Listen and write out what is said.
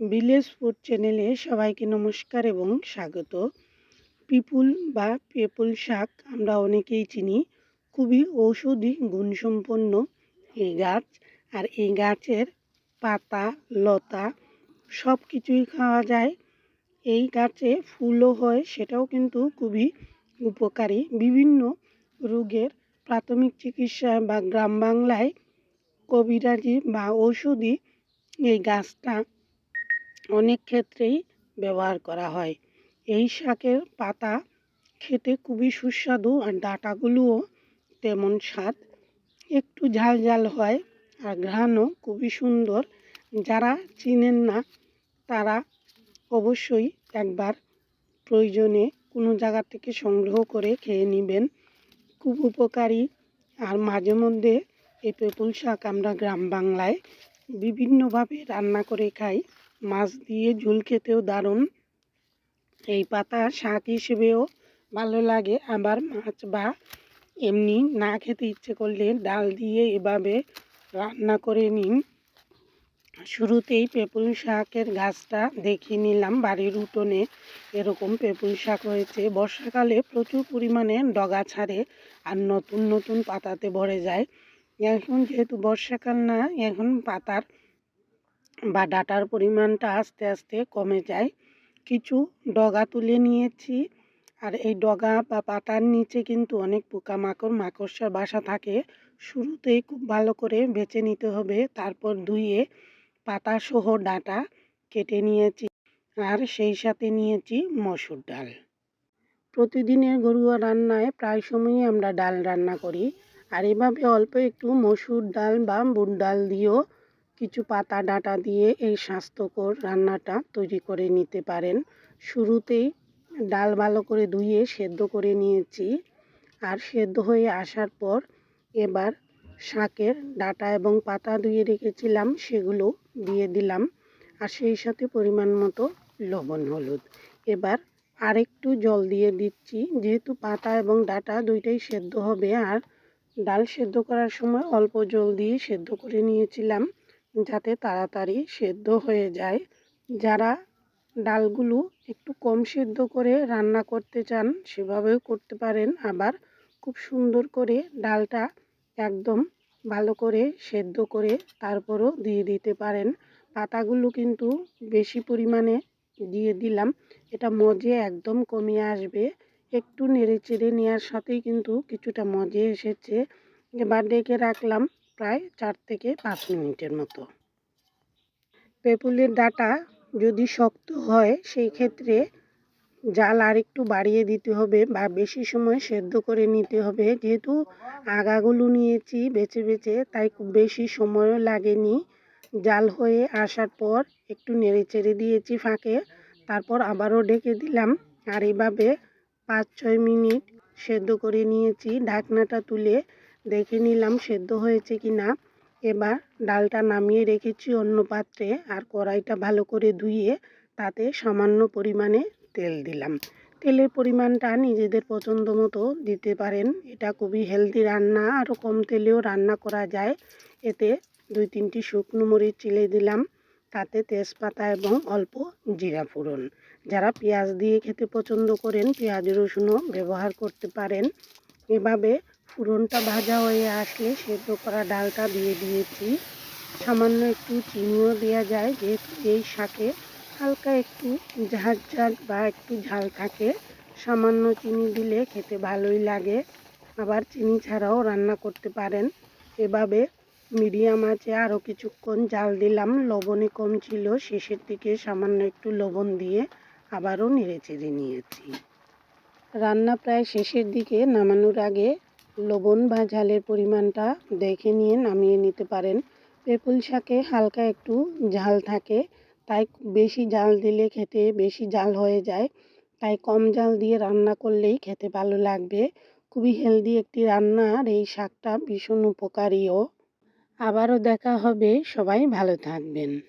Village food চ্যানেলে সবাইকে নমস্কার এবং স্বাগত। পিপুল বা পেপুল শাক আমরা অনেকেই চিনি। খুবই ঔষধি, গুণসম্পন্ন এই গাছ। আর এই গাছের পাতা, লতা সব কিছুই খাওয়া যায়। এই গাছে ফুলও হয়, সেটাও কিন্তু খুবই উপকারী। বিভিন্ন রোগের প্রাথমিক চিকিৎসা বা গ্রাম বাংলায় কবিরাজি বা ঔষধি এই গাছটা অনেক ক্ষেত্রেই ব্যবহার করা হয়। এই শাকের পাতা খেতে খুবই সুস্বাদু আর ডাঁটাগুলোও তেমন স্বাদ। একটু ঝাল ঝাল হয় আর ঘ্রাণও খুবই সুন্দর। যারা চিনেন না, তারা অবশ্যই একবার প্রয়োজনে কোনো জায়গা থেকে সংগ্রহ করে খেয়ে নেবেন। খুব উপকারী। আর মাঝে মধ্যে এই পেপুল শাক আমরা গ্রাম বাংলায় বিভিন্নভাবে রান্না করে খাই। মাছ দিয়ে ঝোল খেতেও দারুণ। এই পাতা শাক হিসেবেও ভালো লাগে। আবার মাছ বা এমনি না খেতে ইচ্ছে করলে ডাল দিয়ে এভাবে রান্না করে নিন। শুরুতেই পেপুল শাকের গাছটা দেখে নিলাম। বাড়ির উঠোনে এরকম পেপুল শাক হয়েছে বর্ষাকালে প্রচুর পরিমাণে ডগা ছাড়ে আর নতুন নতুন পাতাতে ভরে যায়। এখন যেহেতু বর্ষাকাল না, এখন পাতার বা ডাটার পরিমাণটা আস্তে আস্তে কমে যায়। কিছু ডগা তুলে নিয়েছি। আর এই ডগা বা পাতার নিচে কিন্তু অনেক পোকামাকড়, মাকড়সার বাসা থাকে। শুরুতেই খুব ভালো করে বেছে নিতে হবে। তারপর ধুয়ে পাতাসহ ডাটা কেটে নিয়েছি। আর সেই সাথে নিয়েছি মসুর ডাল। প্রতিদিনের গরুয়া রান্নায় প্রায় সময়ই আমরা ডাল রান্না করি। আর এভাবে অল্প একটু মসুর ডাল বা বুট ডাল দিয়েও কিছু পাতা ডাঁটা দিয়ে এই স্বাস্থ্যকর রান্নাটা তৈরি করে নিতে পারেন। শুরুতেই ডাল ভালো করে ধুয়ে সেদ্ধ করে নিয়েছি আর সেদ্ধ হয়ে আসার পর এবার শাকের ডাটা এবং পাতা ধুয়ে রেখেছিলাম, সেগুলো দিয়ে দিলাম আর সেই সাথে পরিমাণ মতো লবণ, হলুদ। এবার আরেকটু জল দিয়ে দিচ্ছি, যেহেতু পাতা এবং ডাটা দুইটাই সেদ্ধ হবে আর ডাল সেদ্ধ করার সময় অল্প জল দিয়ে সেদ্ধ করে নিয়েছিলাম। যাতে তাড়াতাড়ি সেদ্ধ হয়ে যায়। যারা ডালগুলো একটু কম সেদ্ধ করে রান্না করতে চান, সেভাবেও করতে পারেন। আবার খুব সুন্দর করে ডালটা একদম ভালো করে সেদ্ধ করে তারপরও দিয়ে দিতে পারেন। পাতাগুলো কিন্তু বেশি পরিমাণে দিয়ে দিলাম। এটা মজে একদম কমে আসবে। একটু নেড়ে চেড়ে নেওয়ার সাথেই কিন্তু কিছুটা মজে এসেছে। এবার ডেকে রাখলাম প্রায় চার থেকে পাঁচ মিনিটের মতো। পেপুলের ডাটা যদি শক্ত হয়, সেই ক্ষেত্রে জাল আর একটু বাড়িয়ে দিতে হবে বা বেশি সময় সেদ্ধ করে নিতে হবে। যেহেতু আগাগুলো নিয়েছি বেছে বেছে, তাই খুব বেশি সময়ও লাগেনি। জাল হয়ে আসার পর একটু নেড়ে চেড়ে দিয়েছি ফাঁকে, তারপর আবারও ডেকে দিলাম। আর এভাবে পাঁচ ছয় মিনিট সেদ্ধ করে নিয়েছি। ঢাকনাটা তুলে দেখে নিলাম সেদ্ধ হয়েছে কি না। এবার ডালটা নামিয়ে রেখেছি অন্য পাত্রে আর কড়াইটা ভালো করে ধুয়ে তাতে সামান্য পরিমাণে তেল দিলাম। তেলের পরিমাণটা নিজেদের পছন্দ মতো দিতে পারেন। এটা খুবই হেলদি রান্না আরও কম তেলেও রান্না করা যায়। এতে দুই তিনটি শুকনো মরিচ চিলে দিলাম, তাতে তেজপাতা এবং অল্প জিরা ফোড়ন। যারা পেঁয়াজ দিয়ে খেতে পছন্দ করেন, পেঁয়াজ রসুনও ব্যবহার করতে পারেন। এভাবে ফোড়নটা ভাজা হয়ে আসলে সেদ্ধ করা ডালটা দিয়ে দিয়েছি। সামান্য একটু চিনিও দেওয়া যায়, যেহেতু এই শাকে হালকা একটু ঝাঁঝ ঝাঁঝ বা একটু ঝাল থাকে, সামান্য চিনি দিলে খেতে ভালোই লাগে। আবার চিনি ছাড়াও রান্না করতে পারেন। এভাবে মিডিয়াম আছে আরও কিছুক্ষণ জাল দিলাম, লবণে কম ছিল, শেষের দিকে সামান্য একটু লবণ দিয়ে আবারও নেড়ে চেড়ে নিয়েছি। রান্না প্রায় শেষের দিকে নামানোর আগে লবণ বা ঝালের পরিমাণটা দেখে নিয়ে নামিয়ে নিতে পারেন। পেপুল শাকে হালকা একটু ঝাল থাকে, তাই বেশি জাল দিলে খেতে বেশি জাল হয়ে যায়। তাই কম জাল দিয়ে রান্না করলেই খেতে ভালো লাগবে। খুবই হেলদি একটি রান্না, আর এই শাকটা ভীষণ উপকারীও। আবারও দেখা হবে, সবাই ভালো থাকবেন।